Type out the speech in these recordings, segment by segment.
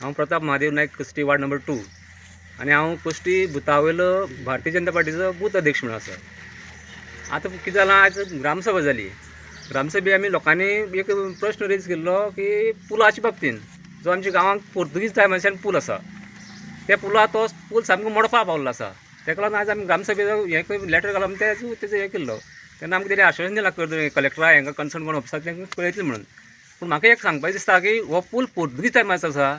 हांव Pratap Mahadev Naik Kusti ward number two आनी हांव कुस्टी बुथावयलो भारतीय जनता पार्टीचो बूथ अध्यक्ष म्हणून आसा आतां कितें जालां आयज ग्रामसभा जाली ग्रामसभे आमी लोकांनी एक प्रश्न रेज केल्लो की पुलाच्या बाबतीन जो आमच्या गांवांत पोर्तुगीज टायमाच्यान पूल आसा त्या पुला तो पूल सामको मोडपा पावल्लो आसा तेका लागून आयज आमी ग्रामसभेचो हें लॅटर घालून तेजो तेजो हें केल्लो. तेन्ना आमकां तेणें आश्वासन दिलां कर कलेक्टरा हांकां कन्सर्न कोण ऑफिसाक तेंकां कळयतलें म्हणून. पूण म्हाका एक सांगपाचें दिसता की हो पूल पोर्तुगीज टायमाचो आसा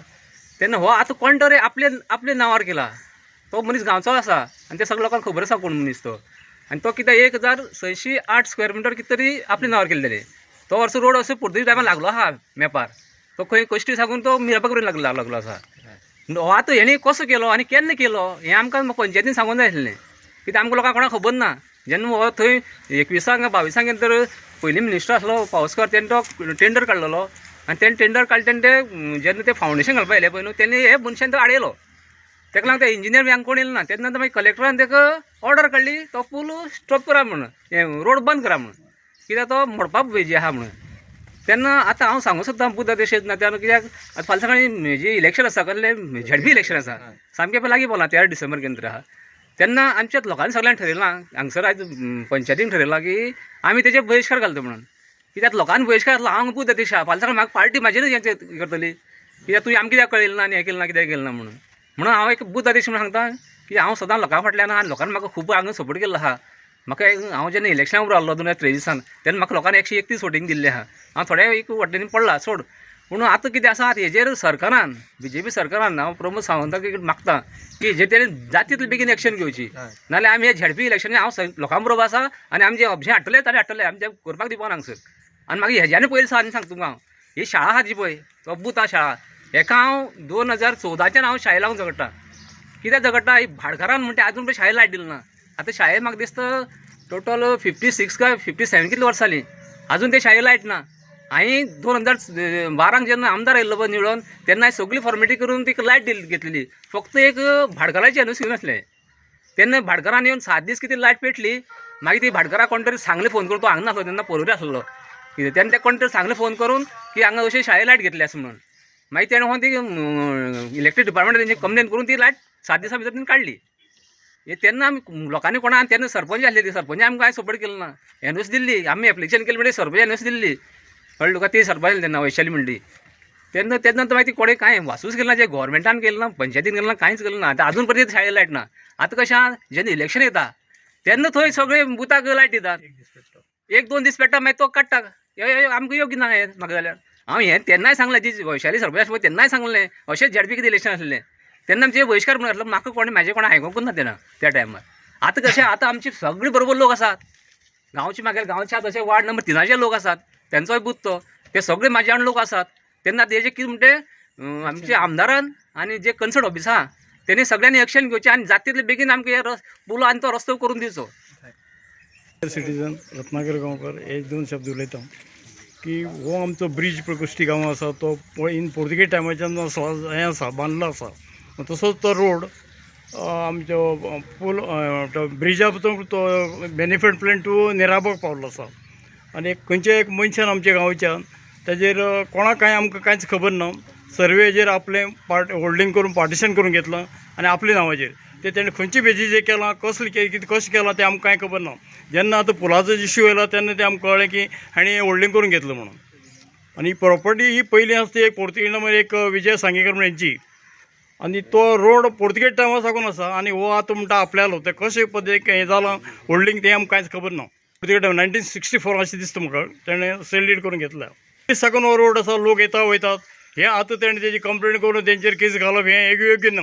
तेन्ना हो आतां कोण रे आपले आपले नांवार केला? तो मनीस गांवचो आसा आनी ते सगळ्या लोकांक खबर आसा कोण मनीस तो. आनी तो कितें एक हजार सयशीं आठ स्क्वेअर मिटर कितें तरी आपले नांवार केल्लेले तो वर्स रोड असो पुर्तुगीज टायमार लागलो आहा मेपार तो खंय कश्टी सांगून तो मिरापा करून लागला लागलो आसा हो आतां हेणी कसो केलो आनी केन्ना केलो? हें आमकां पंचायतीन सांगून जाय आसलें कित्याक आमकां लोकांक कोणाक खबर ना? जेन्ना हो थंय एकविसांक बावीसांक तर पयलीं मिनिस्टर आसलो पावसकर तेणें तो टेंडर काडलेलो आनी तेणें टेंडर काडले तेन्ना ते जेन्ना ते फावंडेशन घालपा येयलें पळय न्हू तेन्ना हे मनशान तो आडयलो तेका लागून ते इंजिनियर बी कोण येयलो ना. तेन्ना मागीर कलेक्टरान ताका ऑर्डर काडली तो पूल स्टॉप करा म्हणून हें रोड बंद करा म्हणून. कित्याक तो मोडपाक वेजी आहा म्हणून. तेन्ना आतां हांव सांगूं सोदतां बुद्ध देशेत ना तेन्ना कित्याक आतां फाल्यां सकाळीं हेजी इलेक्शन आसा कसलें झेडपी इलेक्शन आसा सामकें पळय लागीं बोला तेरा डिसेंबर केंद्र आहा तेन्ना आमच्या लोकांनी सगळ्यांनी ठरयलां हांगसर आयज पंचायतीन ठरयलां की आमी तेजेर बहिश्कार घालता म्हणून. कित्याक लोकांनी बहिश्कार घातला हांव बुद्ध देश आहा फाल्यां म्हाका पार्टी म्हाजेरूच हें करतली. कित्याक तुवें आमकां कित्याक कळयलें ना आनी हें केलें ना कित्याक केलें ना म्हणून. म्हणून हांव एक बुद्ध आदेश म्हणून सांगता की हांव सदां लोकां फाटल्यान आहा आनी लोकांनी म्हाका खूब हांगा सपोर्ट केल्लो आहा म्हाका हांव जेन्ना इलेक्शना उबो रावलो दोन हजार त्रेविसान तेन्ना म्हाका लोकांनी एकशे एकतीस वोटींग दिल्ली आहा हांव थोड्या एक वटेनी पडला सोड. पूण आतां कितें आसा हेजेर सरकारान बी जे पी सरकारान हांव प्रमोद सावंताक एक मागता की हेजेर तेणें जाता तितले बेगीन एक्शन घेवची नाल्यार आमी हे झेडपी इलेक्शन हांव लोकां बरोबर आसा आनी आमी जे ऑब्जेक्शन हाडटले ताणें हाडटले आमी ते करपाक दिवपा ना हांगसर आनी मागीर हेज्यान पयलीं आनी सांग तुमकां हांव ही शाळा आहा जी पळय. तो बूथ शाळा. हेका हांव दोन हजार चवदाच्यान हांव शाळे लागून झगडटा कित्याक झगडटा ही भाडकारान म्हणटा आजून पळय शाळेक लायट दिली ना. आतां शाळेक म्हाका दिसता टोटल फिफ्टी सिक्स काय फिफ्टी सेवन कितली वर्सां जालीं आजून ते शाळेक लायट ना. हांवें दोन हजार बारांक जेन्ना आमदार आयिल्लो पळय निवडून तेन्ना हांवें सगळी फॉर्मेलिटी करून ती लायट दिली घेतलेली. फक्त एक भाडकाराची एनओसी घेवन आसलें तेन्ना भाडकारान येवन सात दीस कितें लायट पेटली? मागीर ती भाडकारा कोण तरी सांगलें फोन करून तो हांगा नासलो तेन्ना परोरी आसलो कितें तेन्ना ते कोण तरी सांगलें फोन करून की अशें शाळेक लायट घेतली आसा म्हणून. मागीर तेणें हो ती इलेक्ट्रीक डिपार्टमेंट तेंची कंप्लेन करून ती लायट सात दिसां भितर तेणें काडली हे तेन्ना आमी लोकांनी कोणा तेन्ना सरपंच आसले ती सरपंच आमकां कांय सपोर्ट केलो ना? एनओसी दिल्ली आमी एप्लिकेशन केलें म्हणजे सरपंच एनओसी दिल्ली कळ्ळें तुका ती सरपंच तेन्ना वैशाली म्हणली तेन्ना तेन्ना तर मागीर ती कोणें कांय वासूच केलें ना जे गोवोरमेंटान केलें ना पंचायतीन केलें ना कांयच केलें ना. आतां आजून पर्यंत शाळेक लायट ना. आतां कशें आहा जेन्ना इलेक्शन येता तेन्ना थंय सगळे बुथाक लायट दितात एक दोन दीस पेट्टा मागीर तो काडटा यो यो आमकां योग्य ना हें म्हाका जाल्यार हांव हें तेन्नाय सांगलें जी वैशाली सरपंच आसा पळय तेन्नाय सांगलें अशेंच जेडपीक कितें इलेक्शन आसलें तेन्ना आमचे बहिश्कार म्हणून घातलो म्हाका कोणें म्हाजें कोणा आयकोंकूच ना तेन्ना त्या टायमार आतां कशें आतां आमचे सगळे बरोबर लोक आसात गांवचे म्हागे गांवच्या तशे वार्ड नंबर तिनाचे लोक आसात तेंचोय बूथ तो. ते सगळे म्हाजे वांगडा लोक आसात तेन्ना तेजे कितें म्हणटे आमचे आमदारान आनी जे कन्सर्ट ऑफिस आहा तेणी सगळ्यांनी एक्शन घेवचें आनी जात तितले बेगीन आमकां हे रस पुलो आनी तो रस्तो करून दिवचो सिटीजन रत्नागर गांवकर एक दोन शब्द उलयता की हो आमचो ब्रीज प्रकोश्टी गांव आसा तो इन पोर्तुगेज टायमाच्यान आसा हें आसा बांदलो आसा तसोच तो रोड आमचो पूल ब्रिजा पसून तो बेनिफीट प्लॅन टू नेराबाग पावलो आसा आनी एक एक मनशान आमच्या गांवच्यान ताजेर कोणाक कांय आमकां कांयच खबर ना. सर्वेचेर आपलें पार्ट होल्डिंग करून पार्टिशन करून घेतलां आनी आपल्या नांवाचेर. ते ताणें खंयची बेजी जे केलां कसलें के कितें कशें केलां तें आमकां कांय खबर ना जेन्ना आतां पुलाचो इश्यू येयलो तेन्ना तें आमकां कळ्ळें की हाणें होल्डिंग करून घेतलं म्हणून. आनी प्रॉपर्टी ही पयलीं आसा ती एक पोर्तुगीज म्हणजे नंबर एक विजय सांगेकर म्हणून हेंची आनी तो रोड पोर्तुगेज टायमा साकून आसा आनी हो आतां म्हणटा आपल्यालो ते कशें पद्दतीक हें जालां होल्डिंग तें आमकां कांयच खबर ना Portuguese time nineteen sixty four अशें दिसता म्हाका तेणें सेल करून घेतल्या दीस साकून हो रोड आसा लोक येता वयतात हें आतां तेणें तेजी कंप्लेन करून तेंचेर केस घालप हें एक योग्य ना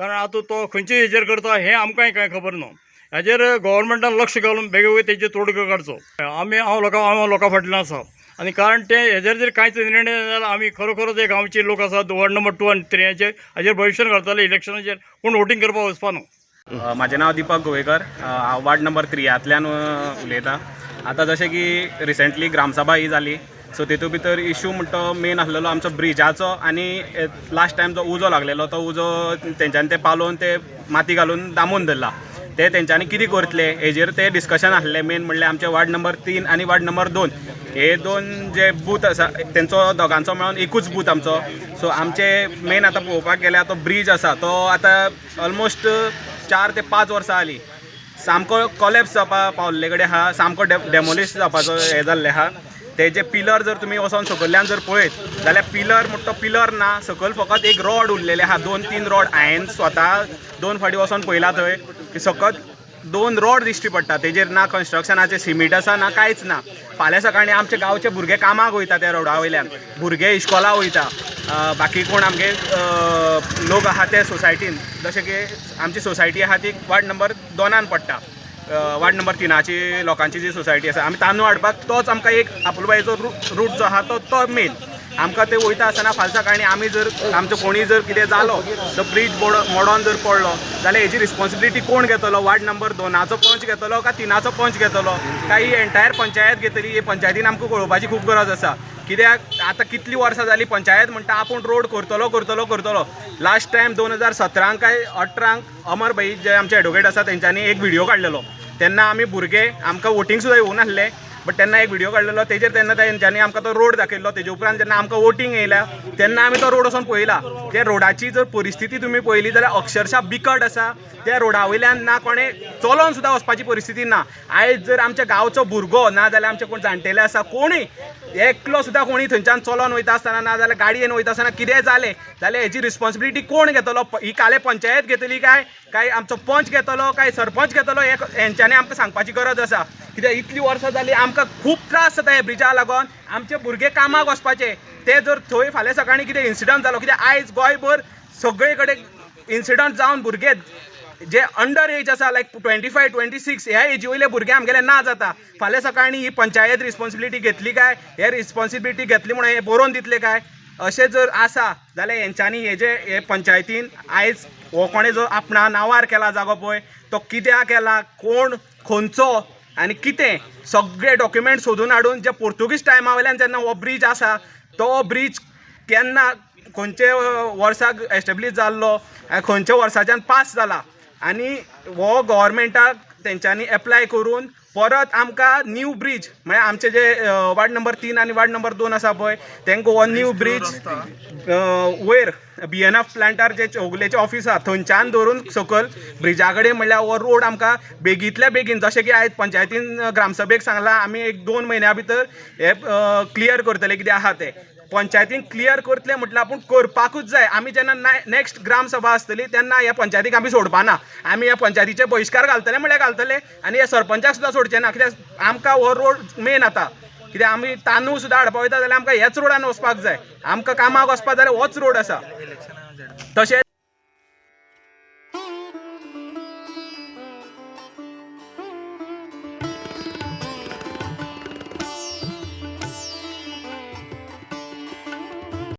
कारण आतां तो खंयचे हेजेर करता हें आमकांय कांय खबर ना हेजेर गोवोरमेंटान लक्ष घालून बेगोबेग बेगीन तेजेर तोडगो काडचो आमी हांव लोकां हांव लोकां फाटल्यान आसा. आनी कारण ते हेजेर जर कांयच निर्णय जाल्यार आमी खरोखरच एक गांवचे लोक आसात वॉर्ड नंबर टू आनी थ्री हाजेर भविश्यान घालताले इलेक्शनाचेर. कोण वोटींग करपाक वचपा न्हू? अ, म्हाजें नांव दिपक गोवेकर. हांव वार्ड नंबर थ्रियांतल्यान उलयतां. आतां जशें की रिसेंटली ग्रामसभा ही जाली सो तेतूं भितर इशू म्हणटा तो मेन आसलेलो आमचो ब्रिजाचो आनी लास्ट टायम जो उजो लागलेलो तो उजो तेंच्यांनी ते पालोवन ते माती घालून दामून धरला ते तेंच्यांनी कितें करतले हेजेर ते डिस्कशन आसलें. मेन म्हणल्यार आमचे वार्ड नंबर तीन आनी वार्ड नंबर दोन. हे दोन जे बूथ आसा तेंचो दोगांचो मेळोन एकूच बूथ आमचो. सो आमचे मेन आतां पळोवपाक गेल्यार तो ब्रीज आसा तो आतां ऑलमोस्ट चार ते पांच वर्सां जालीं सामको कॉलेप्स जावपा पावल्ले कडेन आहा सामको डे डेमोलिश जावपाचो हें जाल्लें आहा तेजे पिलर जर तुमी वचोन सकयल्यान जर पळयत जाल्यार पिलर म्हणटा तो पिलर ना सकयल फकत एक रॉड उरलेले आहा दोन तीन रॉड हांवें स्वता दोन फाटी वचोन पळयला थंय. की सकत दोन रॉड दिश्टी पडटा तेजेर ना कन्स्ट्रक्शनाचे सिमीट आसा ना कांयच ना. फाल्यां सकाळीं आमचे गांवचे भुरगे कामाक वयता त्या रोडा वयल्यान. भुरगे इश्कोला वयता. बाकी कोण आमगे लोक आहा ते सोसायटीन जशें की आमची सोसायटी आहा ती वार्ड नंबर दोनान पडटा. वार्ड नंबर तिनाची लोकांची जी सोसायटी आसा आमी तांदूळ हाडपाक तोच आमकां एक आपुलबायेचो रूट जो आहा तो तो मेन. आमकां ते वयता आसतना फाल्यां सकाळीं आमी जर आमचो कोणी जर कितें जालो तो ब्रीज बोड मोडोन जर पडलो जाल्यार हेजी रिस्पॉन्सिबिलिटी कोण घेतलो? वार्ड नंबर दोनाचो पंच घेतलो काय तिनाचो पंच घेतलो? काय ही एन्टायर पंचायत घेतली? ही पंचायतीन आमकां कळोवपाची खूब गरज आसा. कित्याक? आतां कितलीं वर्सां जालीं पंचायत म्हणटा आपूण रोड करतलो करतलो करतलो. लास्ट टायम दोन हजार सतरांक काय अठरांक अमर भाई जे आमचे एडवोकेट आसा तेंच्यांनी एक व्हिडियो काडलेलो तेन्ना आमी भुरगे आमकां वोटींग सुद्दां येवूं नासले बट तेन्ना एक व्हिडिओ काडलेलो तेजेर तेन्ना तेंच्यांनी आमकां तो रोड दाखयल्लो तेजे उपरांत जेन्ना आमकां वोटींग येयल्या तेन्ना आमी तो रोड वचोन पळयला. त्या रोडाची जर परिस्थिती तुमी पळयली जाल्यार अक्षरशः बिकट आसा. त्या रोडा वयल्यान ना कोणें चलोन सुद्दां वचपाची परिस्थिती ना. आयज जर आमच्या गांवचो भुरगो ना जाल्यार आमचे कोण जाण्टेले आसा कोणूय एकलो सुद्दां कोणी थंयच्यान चलोन वयता आसतना ना जाल्यार गाडयेन वयता आसतना कितें जालें? जाल्यार हेची रिस्पॉन्सिबिलिटी कोण घेतलो? ही काले पंचायत घेतली काय? काय आमचो पंच घेतलो? काय सरपंच घेतलो? हे हेंच्यांनी आमकां सांगपाची गरज आसा. कित्याक इतलीं वर्सां जालीं आमकां खूब त्रास जाता हे ब्रिजा लागून. आमचे भुरगे कामाक वचपाचे ते जर थंय फाल्यां सकाळीं कितें इन्सिडंट जालो कित्याक आयज गोंयभर सगळे कडेन इन्सिडंट जावन भुरगे जे अंडर एज आसा like twenty five twenty six ह्या एजी वयले भुरगे आमगेले ना जाता. फाल्यां सकाळीं ही पंचायत रिस्पॉन्सिबिलिटी घेतली काय? हे रिस्पॉन्सिबिलिटी घेतली म्हणून हे बरोवन दितले काय? अशें जर आसा जाल्यार हेंच्यांनी हे जे हे पंचायतीन आयज हो कोणें जो आपणा नांवार केला जागो पळय तो कित्याक केला? कोण? खंयचो? आनी कितें? सगळे डॉक्युमेंट सोदून हाडून जे पोर्तुगीज टायमा वयल्यान जेन्ना हो ब्रीज आसा तो ब्रीज केन्ना खंयचे वर्साक एस्टेब्लीश जाल्लो खंयच्या वर्साच्यान पास जाला आनी हो गोवोरमेंटाक तेंच्यांनी एप्लाय करून परत आमकां न्यू ब्रीज म्हळ्यार आमचे जे वार्ड नंबर तीन आनी वार्ड नंबर दोन आसा पळय तेंकां हो न्यू ब्रीज वयर बी एन एफ प्लांटार जे चौगुलेचे ऑफिस आसा थंयच्यान धरून सकयल ब्रिजा कडेन म्हणल्यार हो रोड आमकां बेगींतल्या बेगीन जशें की आयज पंचायतीन ग्रामसभेक सांगलां आमी एक दोन म्हयन्या भितर हे क्लियर करतले कितें आहा तें. पंचायतीन क्लियर करतले म्हटल्यार पूण करपाकूच जाय. आमी जेन्ना नेक्स्ट ग्रामसभा आसतली तेन्ना ह्या पंचायतीक आमी सोडपाना आमी ह्या पंचायतीचे बहिष्कार घालतले म्हळ्यार घालतले. आनी हे सरपंचाक सुद्दां सोडचे ना. कित्याक आमकां हो रोड मेन आतां. कित्याक आमी तांदूळ सुद्दां हाडपा वयता जाल्यार आमकां ह्याच रोडान वचपाक जाय. आमकां कामाक वचपाक जाल्यार होच रोड आसा. तशेंच